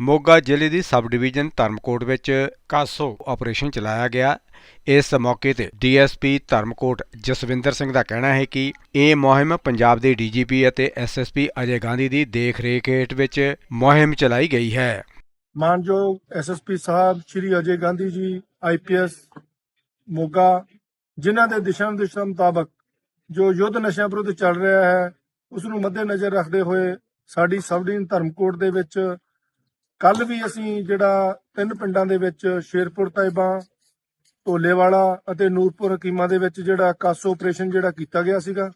ਮੋਗਾ ਜ਼ਿਲ੍ਹੇ ਦੀ sub division Dharamkot ਵਿੱਚ CASO operation ਚਲਾਇਆ ਗਿਆ। ਇਸ ਮੌਕੇ ਤੇ ਡੀਐਸਪੀ ਧਰਮਕੋਟ ਜਸਵਿੰਦਰ ਸਿੰਘ ਦਾ ਕਹਿਣਾ ਹੈ ਕਿ ਇਹ ਮੁਹਿੰਮ ਪੰਜਾਬ ਦੇ ਡੀਜੀਪੀ ਅਤੇ ਐਸਐਸਪੀ ਅਜੇ ਗਾਂਧੀ ਦੀ ਦੇਖ-ਰੇਖ ਹੇਠ ਵਿੱਚ ਮੁਹਿੰਮ ਚਲਾਈ ਗਈ ਹੈ। ਮਾਨਯੋਗ ਐਸਐਸਪੀ ਸਾਹਿਬ ਸ਼੍ਰੀ ਅਜੇ ਗਾਂਧੀ ਜੀ ਆਈਪੀਐਸ ਮੋਗਾ, ਜਿਨ੍ਹਾਂ ਦੇ ਦਿਸ਼ਾ ਨਿਰਦੇਸ਼ਾਂ ਮੁਤਾਬਕ ਜੋ ਯੁੱਧ ਨਸ਼ਿਆਂ ਵਿਰੁੱਧ ਚੱਲ ਰਿਹਾ ਹੈ ਉਸ ਨੂੰ ਮੱਦੇਨਜ਼ਰ ਰੱਖਦੇ ਹੋਏ ਸਾਡੀ ਸਬ ਡਿਵੀਜ਼ਨ ਧਰਮਕੋਟ ਦੇ ਵਿੱਚ ਕੱਲ ਵੀ ਅਸੀਂ ਜਿਹੜਾ ਤਿੰਨ ਪਿੰਡਾਂ ਦੇ ਵਿੱਚ ਸ਼ੇਰਪੁਰ ਤਾਇਬਾ, ਢੋਲੇਵਾਲਾ ਅਤੇ ਨੂਰਪੁਰ ਹਕੀਮਾਂ ਦੇ ਵਿੱਚ ਜਿਹੜਾ ਕਾਸੋ ਆਪਰੇਸ਼ਨ ਜਿਹੜਾ ਕੀਤਾ ਗਿਆ ਸੀਗਾ,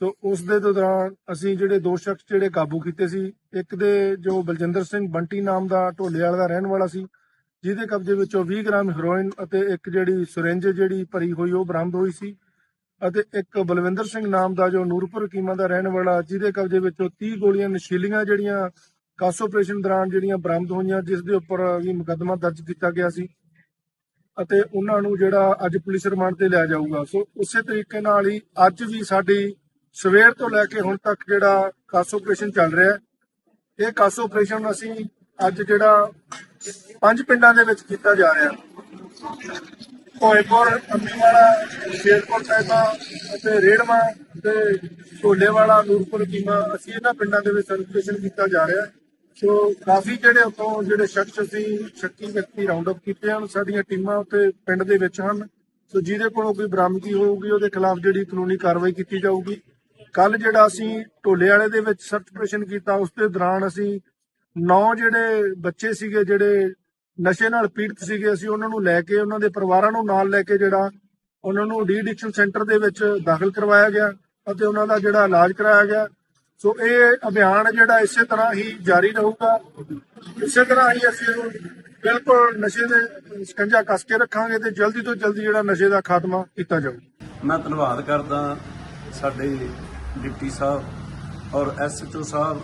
ਸੋ ਉਸ ਦੇ ਦੌਰਾਨ ਅਸੀਂ ਜਿਹੜੇ ਦੋ ਸ਼ਖਸ ਜਿਹੜੇ ਕਾਬੂ ਕੀਤੇ ਸੀ, ਇੱਕ ਦੇ ਜੋ ਬਲਜਿੰਦਰ ਸਿੰਘ ਬੰਟੀ ਨਾਮ ਦਾ ਢੋਲੇਵਾਲਾ ਦਾ ਰਹਿਣ ਵਾਲਾ ਸੀ, ਜਿਹਦੇ ਕਬਜ਼ੇ ਵਿੱਚੋਂ 20 ਗ੍ਰਾਮ ਹੈਰੋਇਨ ਅਤੇ ਇੱਕ ਜਿਹੜੀ ਸੁਰਿੰਜ ਜਿਹੜੀ ਭਰੀ ਹੋਈ ਉਹ ਬਰਾਮਦ ਹੋਈ ਸੀ ਅਤੇ ਇੱਕ ਬਲਵਿੰਦਰ ਸਿੰਘ ਨਾਮ ਦਾ ਜੋ ਨੂਰਪੁਰ ਕੀਮਾ ਦਾ ਰਹਿਣ ਵਾਲਾ, ਜਿਹਦੇ ਕਬਜ਼ੇ ਵਿੱਚੋਂ 30 ਗੋਲੀਆਂ ਨਸ਼ੀਲੀਆਂ ਜਿਹੜੀਆਂ ਕਾਸੋ ਆਪਰੇਸ਼ਨ ਦੌਰਾਨ ਜਿਹੜੀਆਂ ਬਰਾਮਦ ਹੋਈਆਂ, ਜਿਸ ਦੇ ਉੱਪਰ ਵੀ ਮੁਕੱਦਮਾ ਦਰਜ ਕੀਤਾ ਗਿਆ ਸੀ ਅਤੇ ਉਹਨਾਂ ਨੂੰ ਜਿਹੜਾ ਅੱਜ ਪੁਲਿਸ ਰਿਮਾਂਡ ਤੇ ਲਿਆ ਜਾਊਗਾ। ਸੋ ਉਸੇ ਤਰੀਕੇ ਨਾਲ ਹੀ ਅੱਜ ਵੀ ਸਾਡੀ ਸਵੇਰ ਤੋਂ ਲੈ ਕੇ ਹੁਣ ਤੱਕ ਜਿਹੜਾ ਕਾਸੋ ਆਪਰੇਸ਼ਨ ਚੱਲ ਰਿਹਾ ਹੈ, ਇਹ ਕਾਸੋ ਆਪਰੇਸ਼ਨ ਅਸੀਂ ਅੱਜ ਜਿਹੜਾ ਪੰਜ ਪਿੰਡਾਂ ਦੇ ਵਿੱਚ ਕੀਤਾ ਜਾ ਰਿਹਾ। ਕੋਇਪੁਰ ਅੰਮੀਵਾਲਾ ਸ਼ੇਰਪੁਰ ਸਾਹਿਬਾ ਅਤੇ ਰੇੜਮਾ ਤੇ ਢੋਲੇਵਾਲਾ, ਨੂਰਪੁਰ, ਕੀਮਾ, ਅਸੀਂ ਇਹਨਾਂ ਪਿੰਡਾਂ ਦੇ ਵਿੱਚ ਸਰਕੂਲੇਸ਼ਨ ਕੀਤਾ ਜਾ ਰਿਹਾ ਹੈ। ਸੋ ਕਾਫੀ ਜਿਹੜੇ ਉਤੋਂ ਜਿਹੜੇ ਸ਼ਖਸ ਅਸੀਂ ਸ਼ੱਕੀ ਵਿਅਕਤੀ ਰਾਉਂਡ ਅਪ ਕੀਤੇ ਹਨ, ਸਾਡੀਆਂ ਟੀਮਾਂ ਉੱਤੇ ਪਿੰਡ ਦੇ ਵਿੱਚ ਹਨ। ਸੋ ਜਿਹਦੇ ਕੋਲੋਂ ਕੋਈ ਬਰਾਮਦਗੀ ਹੋਊਗੀ, ਉਹਦੇ ਖਿਲਾਫ ਜਿਹੜੀ ਕਾਨੂੰਨੀ ਕਾਰਵਾਈ ਕੀਤੀ ਜਾਊਗੀ। ਕੱਲ ਜਿਹੜਾ ਅਸੀਂ ਢੋਲੇ ਵਾਲੇ ਦੇ ਵਿੱਚ ਸਰਚ ਆਪਰੇਸ਼ਨ ਕੀਤਾ, ਉਸ ਦੇ ਦੌਰਾਨ ਅਸੀਂ ਨੌ ਜਿਹੜੇ ਬੱਚੇ ਸੀਗੇ, ਜਿਹੜੇ ਨਸ਼ੇ ਨਾਲ ਪੀੜਤ ਸੀਗੇ, ਅਸੀਂ ਉਹਨਾਂ ਨੂੰ ਲੈ ਕੇ, ਉਹਨਾਂ ਦੇ ਪਰਿਵਾਰਾਂ ਨੂੰ ਨਾਲ ਲੈ ਕੇ ਜਿਹੜਾ ਉਹਨਾਂ ਨੂੰ ਡੀ ਐਡਿਕਸ਼ਨ ਸੈਂਟਰ ਦੇ ਵਿੱਚ ਦਾਖਲ ਕਰਵਾਇਆ ਗਿਆ ਅਤੇ ਉਹਨਾਂ ਦਾ ਜਿਹੜਾ ਇਲਾਜ ਕਰਾਇਆ ਗਿਆ। ਸੋ ਇਹ ਅਭਿਆਨ ਜਿਹੜਾ ਇਸੇ ਤਰ੍ਹਾਂ ਹੀ ਜਾਰੀ ਰਹੂਗਾ। ਇਸੇ ਤਰ੍ਹਾਂ ਹੀ ਅਸੀਂ ਬਿਲਕੁਲ ਨਸ਼ੇ ਦੇ ਸਕੰਜਾ ਕੱਸ ਕੇ ਰੱਖਾਂਗੇ ਤੇ ਜਲਦੀ ਤੋਂ ਜਲਦੀ ਜਿਹੜਾ ਨਸ਼ੇ ਦਾ ਖਾਤਮਾ ਕੀਤਾ ਜਾਊਗਾ ਮੈਂ ਧੰਨਵਾਦ ਕਰਦਾ ਸਾਡੇ ਡਿਪਟੀ ਸਾਹਿਬ ਔਰ ਐਸਐਚਓ ਸਾਹਿਬ,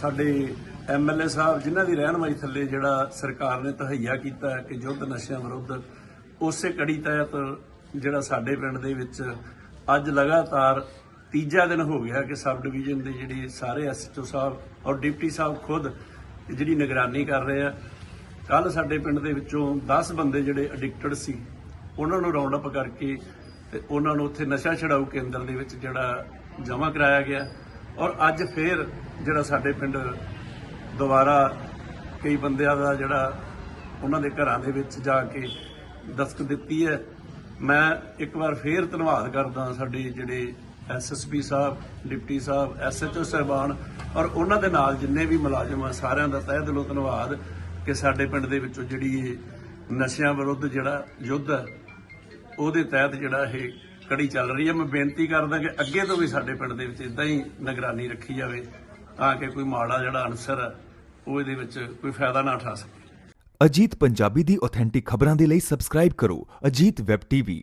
ਸਾਡੇ ਐਮਐਲਏ ਸਾਹਿਬ ਜਿਨ੍ਹਾਂ ਦੀ ਰਹਿਨਮਾਈ ਥੱਲੇ ਜਿਹੜਾ ਸਰਕਾਰ ਨੇ ਤਹਈਆ ਕੀਤਾ ਕਿ ਯੁੱਧ ਨਸ਼ਿਆਂ ਵਿਰੁੱਧ ਉਸੇ ਕੜੀ ਤਹਿਤ ਜਿਹੜਾ ਸਾਡੇ ਪਿੰਡ ਦੇ ਵਿੱਚ ਅੱਜ ਲਗਾਤਾਰ ਤੀਜਾ ਦਿਨ ਹੋ ਗਿਆ ਕਿ ਸਬ ਡਿਵੀਜ਼ਨ ਦੇ ਜਿਹੜੇ ਸਾਰੇ ਐਸਐਚਓ ਸਾਹਿਬ ਔਰ ਡਿਪਟੀ ਸਾਹਿਬ ਖੁਦ ਜਿਹੜੀ ਨਿਗਰਾਨੀ ਕਰ ਰਹੇ ਆ। ਕੱਲ ਸਾਡੇ ਪਿੰਡ ਦੇ ਵਿੱਚੋਂ 10 ਬੰਦੇ ਜਿਹੜੇ ਐਡਿਕਟਡ ਸੀ, ਉਹਨਾਂ ਨੂੰ ਰਾਉਂਡ ਅਪ ਕਰਕੇ ਤੇ ਉਹਨਾਂ ਨੂੰ ਉੱਥੇ ਨਸ਼ਾ ਛਡਾਊ ਕੇਂਦਰ ਦੇ ਵਿੱਚ ਜਿਹੜਾ ਜਮ੍ਹਾਂ ਕਰਾਇਆ ਗਿਆ ਔਰ ਅੱਜ ਫੇਰ ਜਿਹੜਾ ਸਾਡੇ ਪਿੰਡ ਦੁਬਾਰਾ ਕਈ ਬੰਦਿਆਂ ਦਾ ਜਿਹੜਾ ਉਹਨਾਂ ਦੇ ਘਰਾਂ ਦੇ ਵਿੱਚ ਜਾ ਕੇ ਦਸਤਕ ਦਿੱਤੀ ਹੈ। ਮੈਂ ਇੱਕ ਵਾਰ ਫੇਰ ਧੰਨਵਾਦ ਕਰਦਾ ਸਾਡੇ ਜਿਹੜੇ ਐਸਐਸਪੀ ਸਾਹਿਬ, ਡਿਪਟੀ ਸਾਹਿਬ ਐਸਐਚਓ ਸਾਹਿਬਾਨ ਔਰ ਉਹਨਾਂ ਦੇ ਨਾਲ ਜਿੰਨੇ ਵੀ ਮੁਲਾਜ਼ਮ ਆ, ਸਾਰਿਆਂ ਦਾ ਤਹਿ ਦਿਲੋਂ ਧੰਨਵਾਦ ਕਿ ਸਾਡੇ ਪਿੰਡ ਦੇ ਵਿੱਚੋਂ ਜਿਹੜੀ ਇਹ ਨਸ਼ਿਆਂ ਵਿਰੁੱਧ ਜਿਹੜਾ ਯੁੱਧ ਹੈ ਉਹਦੇ ਤਹਿਤ ਜਿਹੜਾ ਇਹ ਕੜੀ ਚੱਲ ਰਹੀ ਹੈ ਮੈਂ ਬੇਨਤੀ ਕਰਦਾ ਕਿ ਅੱਗੇ ਤੋਂ ਵੀ ਸਾਡੇ ਪਿੰਡ ਦੇ ਵਿੱਚ ਇਦਾਂ ਹੀ ਨਿਗਰਾਨੀ ਰੱਖੀ ਜਾਵੇ ਤਾਂ ਕਿ ਕੋਈ ਮਾੜਾ ਜਿਹੜਾ ਅਨਸਰ ਹੈ ਉਹ ਇਹਦੇ ਵਿੱਚ ਕੋਈ ਫਾਇਦਾ ਨਾ ਉਠਾ ਸਕੇ। ਅਜੀਤ ਪੰਜਾਬੀ ਦੀ ਆਥੈਂਟਿਕ ਖਬਰਾਂ ਦੇ ਲਈ ਸਬਸਕ੍ਰਾਈਬ ਕਰੋ ਅਜੀਤ ਵੈਬ ਟੀਵੀ।